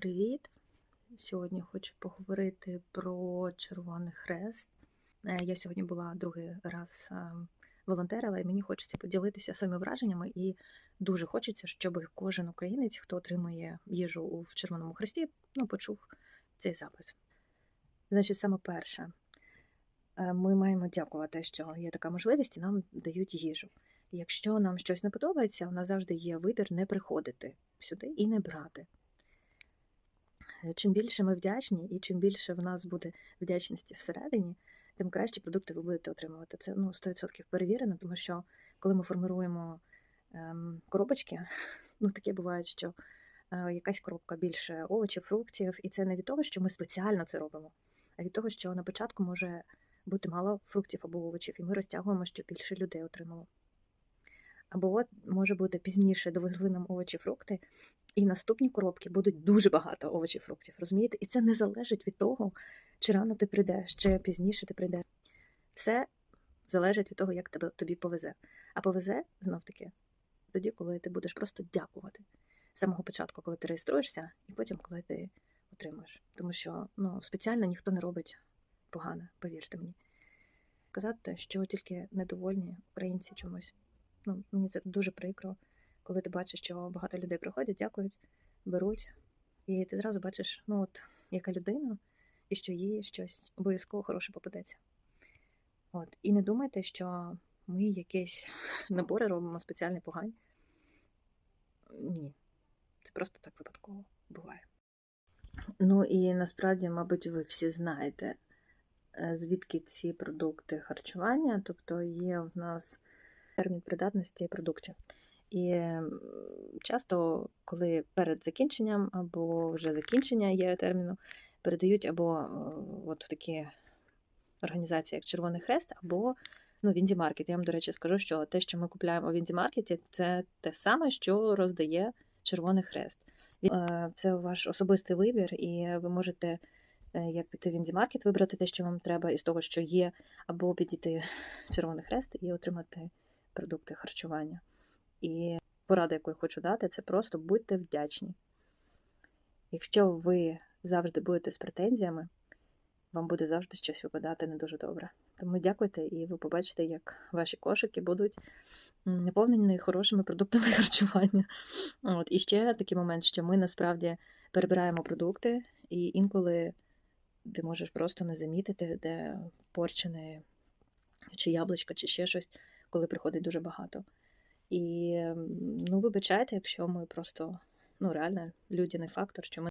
привіт! Сьогодні хочу поговорити про Червоний Хрест. Е, Я сьогодні була другий раз е, волонтерила, і мені хочеться поділитися своїми враженнями. І дуже хочеться, щоб кожен українець, хто отримує їжу в Червоному Хресті, ну, почув цей запис. Значить, саме перше, е, ми маємо дякувати, що є така можливість, і нам дають їжу. Якщо нам щось не подобається, у нас завжди є вибір не приходити сюди і не брати. Е, Чим більше ми вдячні, і чим більше в нас буде вдячності всередині, тим кращі продукти ви будете отримувати. Це ну, 100% перевірено, тому що коли ми формируємо ем, коробочки, ну таке буває, що е, якась коробка більше овочів, фруктів, і це не від того, що ми спеціально це робимо, а від того, що на початку може бути мало фруктів або овочів, і ми розтягуємо, щоб більше людей отримало. Або от може бути пізніше довезли нам овочі, фрукти, і наступні коробки будуть дуже багато овочів, фруктів, розумієте? І це не залежить від того, чи рано ти прийдеш, чи пізніше ти прийдеш. Все залежить від того, як тебе тобі повезе. А повезе знов таки тоді, коли ти будеш просто дякувати з самого початку, коли ти реєструєшся, і потім, коли ти отримуєш. Тому що ну, спеціально ніхто не робить погане, повірте мені. Казати, що тільки недовольні українці чомусь. Ну, мені це дуже прикро, коли ти бачиш, що багато людей приходять, дякують, беруть, і ти зразу бачиш, ну от яка людина, і що їй щось обов'язково хороше попадеться. От. І не думайте, що ми якісь набори робимо спеціальні погані. Ні. Це просто так випадково буває. Ну і насправді, мабуть, ви всі знаєте, е, звідки ці продукти харчування, тобто є в нас термін придатності продуктів. І часто, коли перед закінченням або вже закінчення є терміну, передають або е, от в такі організації, як Червоний Хрест, або ну, Вінді Маркет. Я вам, до речі, скажу, що те, що ми купуємо у Вінді Маркеті, це те саме, що роздає Червоний Хрест. Е, Це ваш особистий вибір, і ви можете е, як піти в Вінді Маркет, вибрати те, що вам треба із того, що є, або підійти в Червоний Хрест і отримати продукти харчування. І порада, яку я хочу дати, це просто будьте вдячні. Якщо ви завжди будете з претензіями, вам буде завжди щось випадати не дуже добре. Тому дякуйте, і ви побачите, як ваші кошики будуть наповнені хорошими продуктами харчування. От. І ще такий момент, що ми насправді перебираємо продукти, і інколи ти можеш просто не замітити, де порчене чи яблучко, чи ще щось, коли приходить дуже багато. І ну, вибачайте, якщо ми просто ну, реально людяний фактор, що ми